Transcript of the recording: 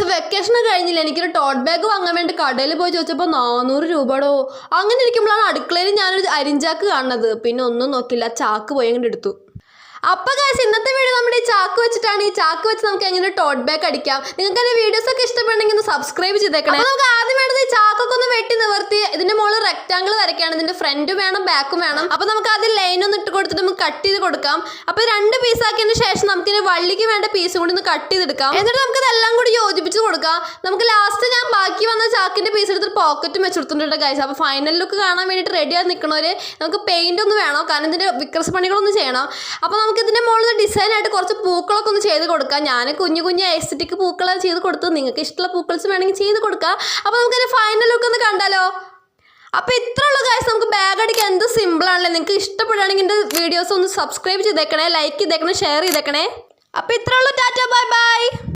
Guys vacation കഴിഞ്ഞില്ല? എനിക്കൊരു taught bag വാങ്ങാൻ വേണ്ടി കടയിൽ പോയി ചോദിച്ചപ്പോൾ നാനൂറ് രൂപയുടെ അങ്ങനെ ഇരിക്കുമ്പോഴാണ് അടുക്കളയിൽ ഞാനൊരു അരിഞ്ചാക്ക് കാണുന്നത്. പിന്നെ ഒന്നും നോക്കില്ല ചാക്ക് പോയി അങ്ങോട്ട് എടുത്തു. അപ്പൊ ഗൈസ് ഇന്നത്തെ വീഡിയോ നമ്മുടെ ഈ ചാക്ക് വെച്ചിട്ടാണ്. ഈ ചാക്ക് വെച്ച് നമുക്ക് എങ്ങനെ ടോട്ട് ബാഗ് അടിക്കാം? നിങ്ങൾക്ക് എന്റെ വീഡിയോസ് ഒക്കെ ഇഷ്ടപ്പെടുന്നെങ്കിൽ ഒന്ന് സബ്സ്ക്രൈബ് ചെയ്തേക്കണം. നമുക്ക് ആദ്യം വേണ്ടത് ഈ ചാക്കൊക്കെ ഒന്ന് വെട്ടി നിവർത്തി ഇതിന്റെ മുകളിൽ റെക്ടാങ്കിൾ വരയ്ക്കുകയാണ്. ഇതിന്റെ ഫ്രണ്ടും വേണം ബാക്കും വേണം. അപ്പൊ നമുക്ക് ആദ്യം ലൈൻ ഒന്ന് ഇട്ട് കൊടുത്തിട്ട് നമുക്ക് കട്ട് ചെയ്ത് കൊടുക്കാം. അപ്പൊ രണ്ട് പീസ് ആക്കിയതിന് ശേഷം നമുക്ക് ഇതിന് വള്ളിക്ക് വേണ്ട പീസ് കൂടി ഒന്ന് കട്ട് ചെയ്തെടുക്കാം. എന്നിട്ട് നമുക്ക് ഇതെല്ലാം കൂടി യോജിപ്പിച്ച് കൊടുക്കാം. നമുക്ക് ലാസ്റ്റ് ഞാൻ ബാക്കി വന്ന ചാക്കിന്റെ പീസ് എടുത്തിട്ട് പോക്കറ്റും വെച്ചെടുത്തിട്ടുണ്ട് ഗൈസ് അപ്പൊ ഫൈനൽ ലുക്ക് കാണാൻ വേണ്ടിയിട്ട് റെഡി ആയി നിൽക്കണവര് നമുക്ക് പെയിന്റ് ഒന്ന് വേണം? കാരണം ഇതിന്റെ വിക്രസ് പണികളൊന്നും ചെയ്യണം. അപ്പൊ നമുക്ക് ഇതിന്റെ മുകളിൽ ഡിസൈൻ ആയിട്ട് കുറച്ച് പൂക്കളൊക്കെ ഒന്ന് ചെയ്ത് കൊടുക്കാം. ഞാൻ കുഞ്ഞു കുഞ്ഞു എസ്തറ്റിക് പൂക്കളെ ചെയ്ത് കൊടുത്തു നിങ്ങൾക്ക് ഇഷ്ടമുള്ള പൂക്കൾസ് വേണമെങ്കിൽ ചെയ്ത് കൊടുക്കാം. അപ്പൊ നമുക്ക് ഫൈനൽ ലുക്ക് ഒന്ന് കണ്ടാലോ? അപ്പൊ ഇത്ര ഉള്ള കാര്യം നമുക്ക് ബാഗ് അടിക്കാൻ എന്ത് സിമ്പിൾ ആണല്ലേ? നിങ്ങൾക്ക് ഇഷ്ടപ്പെടുകയാണെങ്കിൽ എന്റെ വീഡിയോസ് ഒന്ന് സബ്സ്ക്രൈബ് ചെയ്തേക്കണേ ലൈക്ക് ചെയ്തേക്കണേ ഷെയർ ചെയ്തേക്കണേ. അപ്പൊ ഇത്ര ഉള്ളൂ ടാറ്റ ബൈ ബൈ